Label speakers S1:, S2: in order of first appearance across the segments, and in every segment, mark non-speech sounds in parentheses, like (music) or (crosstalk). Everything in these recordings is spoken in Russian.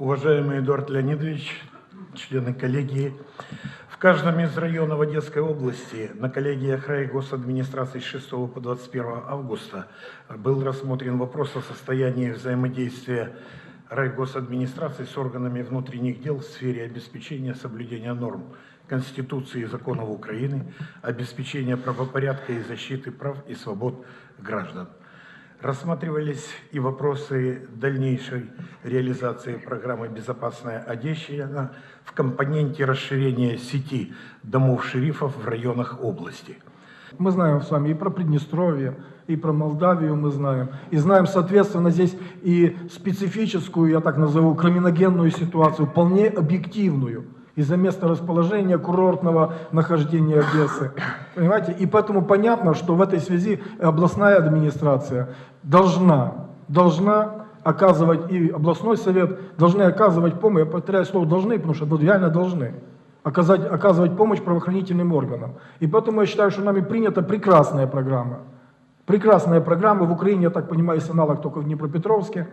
S1: Уважаемый Эдуард Леонидович, члены коллегии, в каждом из районов Одесской области на коллегиях райгосадминистрации с 6 по 21 августа был рассмотрен вопрос о состоянии взаимодействия райгосадминистрации с органами внутренних дел в сфере обеспечения соблюдения норм Конституции и законов Украины, обеспечения правопорядка и защиты прав и свобод граждан. Рассматривались и вопросы дальнейшей реализации программы «Безопасная Одещина» в компоненте расширения сети домов шерифов в районах области.
S2: Мы знаем с вами и про Приднестровье, и про Молдавию мы знаем. И знаем, соответственно, здесь и специфическую, я так назову, криминогенную ситуацию, вполне объективную из-за места расположения курортного нахождения Одессы. Понимаете? И поэтому понятно, что в этой связи областная администрация должна, должна оказывать, и областной совет должны оказывать помощь, я повторяю слово должны, потому что вот реально должны оказать, оказывать помощь правоохранительным органам. И поэтому я считаю, что нами принята прекрасная программа. Прекрасная программа. В Украине, я так понимаю, есть аналог только в Днепропетровске.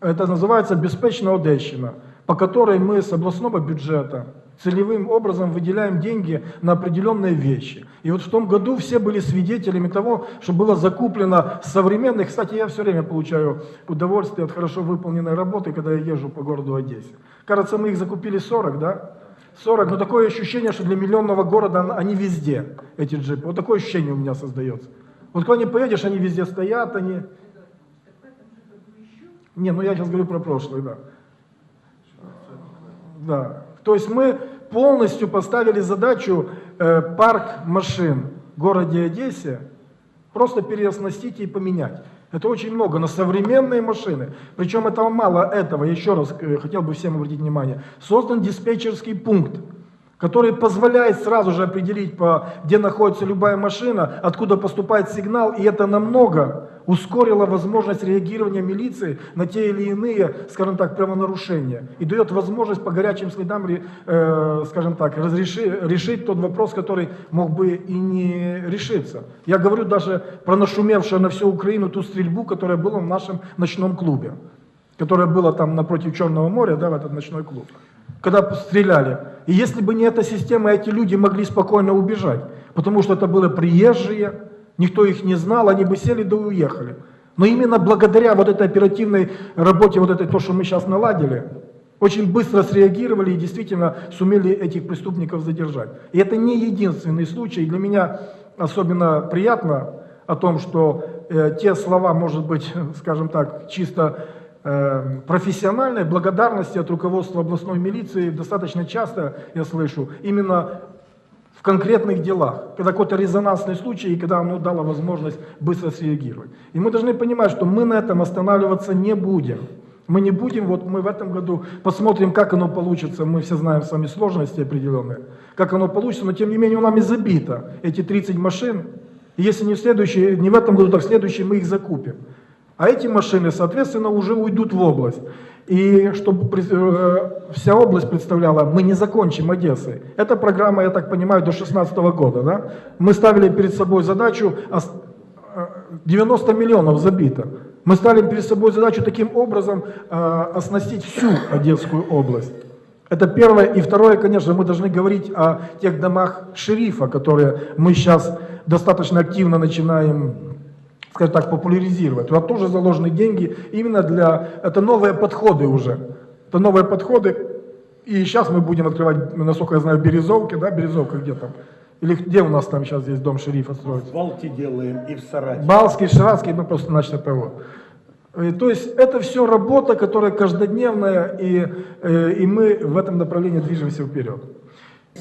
S2: Это называется «Беспечная Одещина», по которой мы с областного бюджета целевым образом выделяем деньги на определенные вещи. И вот в том году все были свидетелями того, что было закуплено современных, кстати, я все время получаю удовольствие от хорошо выполненной работы, когда я езжу по городу Одессе. Кажется, мы их закупили 40, да? 40, но такое ощущение, что для миллионного города они везде, эти джипы. Вот такое ощущение у меня создается. Вот куда не поедешь, они везде стоят, они... Не, ну я сейчас говорю про прошлое, да. Да. То есть мы полностью поставили задачу э, парк машин в городе Одессе просто переоснастить и поменять. Это очень много на современные машины. Причем этого мало этого, еще раз э, хотел бы всем обратить внимание. Создан диспетчерский пункт, который позволяет сразу же определить, по, где находится любая машина, откуда поступает сигнал, и это намного ускорило возможность реагирования милиции на те или иные, скажем так, правонарушения. И дает возможность по горячим следам, э, скажем так, разреши, решить тот вопрос, который мог бы и не решиться. Я говорю даже про нашумевшую на всю Украину ту стрельбу, которая была в нашем ночном клубе, которая была там напротив Черного моря, да, в этот ночной клуб когда стреляли. И если бы не эта система, эти люди могли спокойно убежать, потому что это были приезжие, никто их не знал, они бы сели да уехали. Но именно благодаря вот этой оперативной работе, вот этой, то, что мы сейчас наладили, очень быстро среагировали и действительно сумели этих преступников задержать. И это не единственный случай. Для меня особенно приятно о том, что э, те слова, может быть, (laughs) скажем так, чисто э, профессиональной благодарности от руководства областной милиции достаточно часто я слышу именно в конкретных делах, когда какой-то резонансный случай и когда оно дало возможность быстро среагировать. И мы должны понимать, что мы на этом останавливаться не будем. Мы не будем, вот мы в этом году посмотрим, как оно получится. Мы все знаем с вами сложности определенные, как оно получится, но тем не менее у нами забито эти 30 машин. И если не в следующий, не в этом году, так в следующий мы их закупим. А эти машины, соответственно, уже уйдут в область. И чтобы э, вся область представляла, мы не закончим Одессы. Эта программа, я так понимаю, до 2016 года. Да? Мы ставили перед собой задачу, 90 миллионов забито. Мы ставили перед собой задачу таким образом э, оснастить всю Одесскую область. Это первое. И второе, конечно, мы должны говорить о тех домах шерифа, которые мы сейчас достаточно активно начинаем скажем так, популяризировать. Туда тоже заложены деньги именно для... Это новые подходы уже. Это новые подходы. И сейчас мы будем открывать, насколько я знаю, Березовки, да, Березовка где там? Или где у нас там сейчас здесь дом шерифа строится?
S1: В Балте делаем и в Сарате.
S2: Балский, Шарадский, мы просто начали того. И, то есть это все работа, которая каждодневная, и, э, и мы в этом направлении движемся вперед.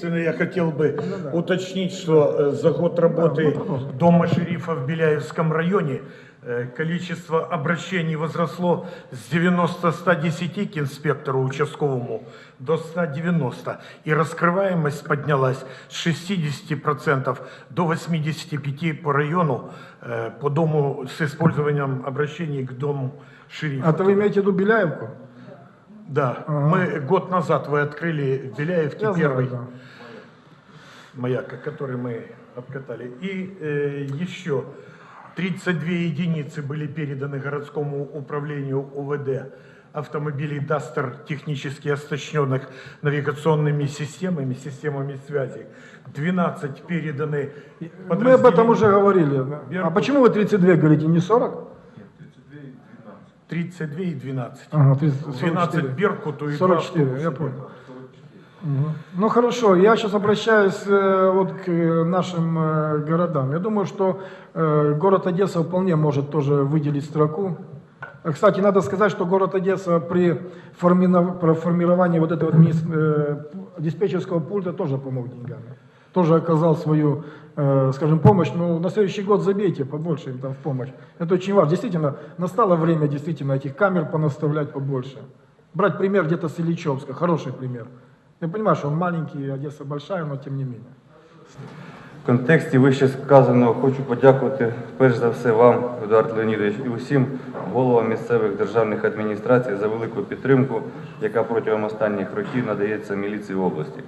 S1: Я хотел бы уточнить, что э, за год работы Дома шерифа в Беляевском районе э, количество обращений возросло с 90-110 к инспектору участковому до 190. И раскрываемость поднялась с 60% до 85% по району э, по дому с использованием обращений к Дому шерифа.
S2: А то вы имеете в виду Беляевку?
S1: Да, мы год назад вы открыли в Беляевке
S2: Я знаю,
S1: первый
S2: да.
S1: маяк, который мы обкатали. И э, еще 32 единицы были переданы городскому управлению УВД автомобилей Duster, технически оснащенных навигационными системами, системами связи. 12 переданы
S2: Мы об этом уже говорили. А
S1: Беркут.
S2: почему вы 32 говорите, не 40?
S1: 32 и 12.
S2: Ага, 30,
S1: 12
S2: 44.
S1: Беркуту и
S2: 44,
S1: два
S2: я
S1: автобуса
S2: понял. Мгм. Ну хорошо, я сейчас обращаюсь э, вот к э, нашим э, городам. Я думаю, что э, город Одесса вполне может тоже выделить строку. А, Кстати, надо сказать, что город Одесса при формировании вот этого админис- э, диспетчерского пульта тоже помог деньгами Тоже оказал свою, э, скажем, помощь. Ну, на следующий год забейте побольше им там в помощь. Это очень важно. Действительно, настало время действительно этих камер понаставлять побольше. Брать пример где-то с Ильичевска, хороший пример. Я понимаю, что он маленький, Одесса большая, но тем не менее.
S3: В контексті вище сказаного хочу подякувати перш за все вам, Едуард Леонідович, і усім головам місцевих державних адміністрацій за велику підтримку, яка протягом останніх років надається міліції області,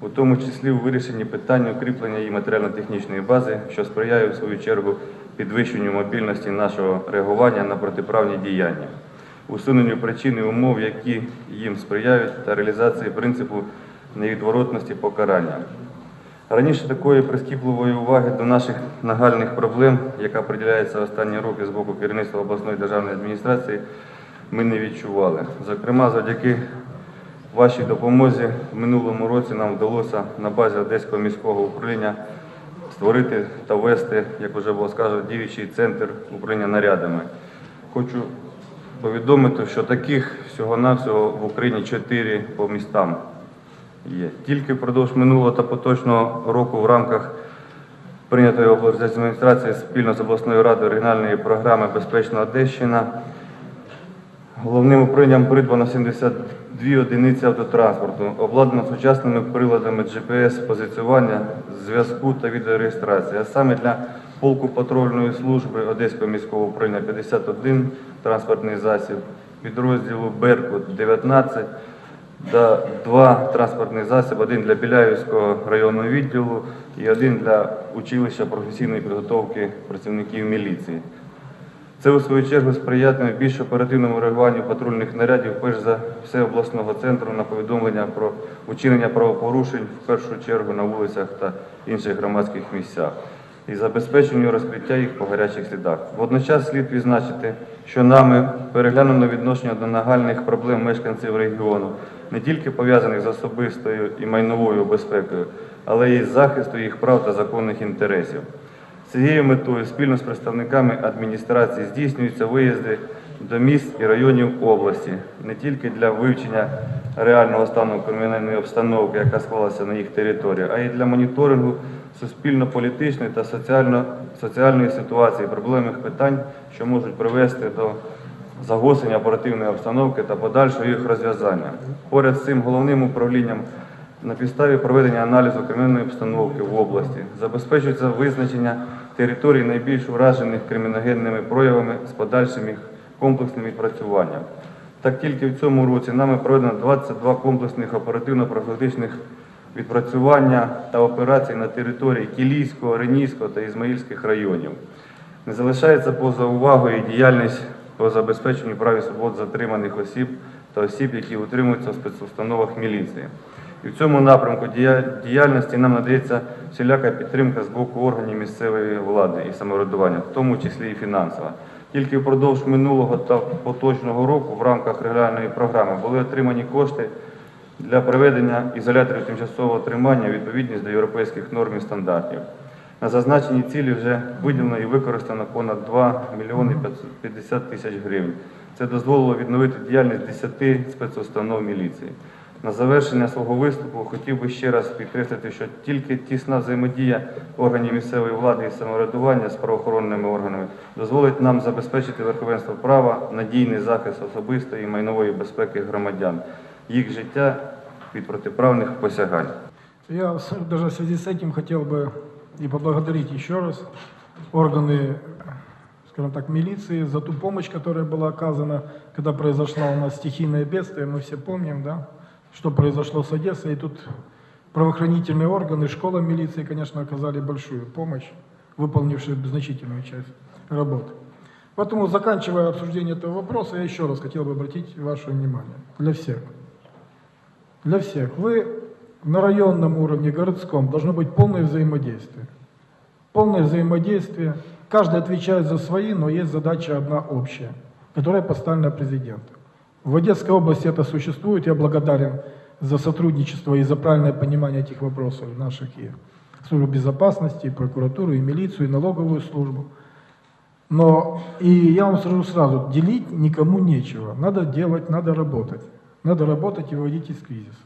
S3: У тому числі у вирішенні питання укріплення її матеріально-технічної бази, що сприяє в свою чергу підвищенню мобільності нашого реагування на протиправні діяння, усуненню причин і умов, які їм сприяють, та реалізації принципу невідворотності покарання. Раніше такої прискіпливої уваги до наших нагальних проблем, яка приділяється останні роки з боку керівництва обласної державної адміністрації, ми не відчували. Зокрема, завдяки вашій допомозі в минулому році нам вдалося на базі Одеського міського управління створити та ввести, як вже було сказано, діючий центр управління нарядами. Хочу повідомити, що таких всього-навсього в Україні чотири по містам є. Тільки впродовж минулого та поточного року в рамках прийнятої облдержадміністрації спільно з обласною радою регіональної програми Безпечна Одещина головним управлінням придбано 72 одиниці автотранспорту, обладнано сучасними приладами GPS-позиціювання, зв'язку та відеореєстрації. А саме для полку патрульної служби Одеського міського управління 51 транспортний засіб, підрозділу Беркут 19 та два транспортних засоби, один для Біляївського районного відділу і один для училища професійної підготовки працівників міліції. Це у свою чергу сприятиме більш оперативному реагуванню патрульних нарядів, перш за все обласного центру на повідомлення про учинення правопорушень, в першу чергу на вулицях та інших громадських місцях, і забезпеченню розкриття їх по гарячих слідах. Водночас слід відзначити, що нами переглянено відношення до нагальних проблем мешканців регіону, не тільки пов'язаних з особистою і майновою безпекою, але й з захисту їх прав та законних інтересів. Цією метою спільно з представниками адміністрації здійснюються виїзди до міст і районів області не тільки для вивчення реального стану кримінальної обстановки, яка склалася на їх території, а й для моніторингу суспільно-політичної та соціально, соціальної ситуації, проблемних питань, що можуть привести до загострення оперативної обстановки та подальшого їх розв'язання. Поряд з цим головним управлінням на підставі проведення аналізу кримінальної обстановки в області забезпечується визначення територій найбільш уражених криміногенними проявами з подальшим їх комплексним відпрацюванням. Так тільки в цьому році нами проведено 22 комплексних оперативно-профілактичних відпрацювання та операцій на території Кілійського, Ренійського та Ізмаїльських районів. Не залишається поза увагою діяльність по забезпеченню прав і свобод затриманих осіб та осіб, які утримуються в спецустановах міліції. І в цьому напрямку діяльності нам надається всіляка підтримка з боку органів місцевої влади і самоврядування, в тому числі і фінансова. Тільки впродовж минулого та поточного року в рамках регіональної програми були отримані кошти для проведення ізоляторів тимчасового тримання відповідність до європейських норм і стандартів. На зазначені цілі вже виділено і використано понад 2 мільйони 50 тисяч гривень. Це дозволило відновити діяльність 10 спецустанов міліції. На завершення свого виступу хотів би ще раз підкреслити, що тільки тісна взаємодія органів місцевої влади і самоврядування з правоохоронними органами дозволить нам забезпечити верховенство права, надійний захист особистої і майнової безпеки громадян, їх життя від протиправних посягань.
S2: Я с- даже в связи с этим хотел бы и поблагодарить еще раз органы, скажем так, милиции за ту помощь, которая была оказана, когда произошла у нас стихийное бедствие. Мы все помним, да, что произошло с Одессой. И тут правоохранительные органы, школа милиции, конечно, оказали большую помощь, выполнившие значительную часть работы. Поэтому, заканчивая обсуждение этого вопроса, я еще раз хотел бы обратить ваше внимание для всех. Для всех. Вы на районном уровне, городском, должно быть полное взаимодействие. Полное взаимодействие. Каждый отвечает за свои, но есть задача одна общая, которая поставлена президентом. В Одесской области это существует. Я благодарен за сотрудничество и за правильное понимание этих вопросов наших и службу безопасности, и прокуратуру, и милицию, и налоговую службу. Но и я вам скажу сразу, делить никому нечего. Надо делать, надо работать. Надо работать и выводить из кризиса.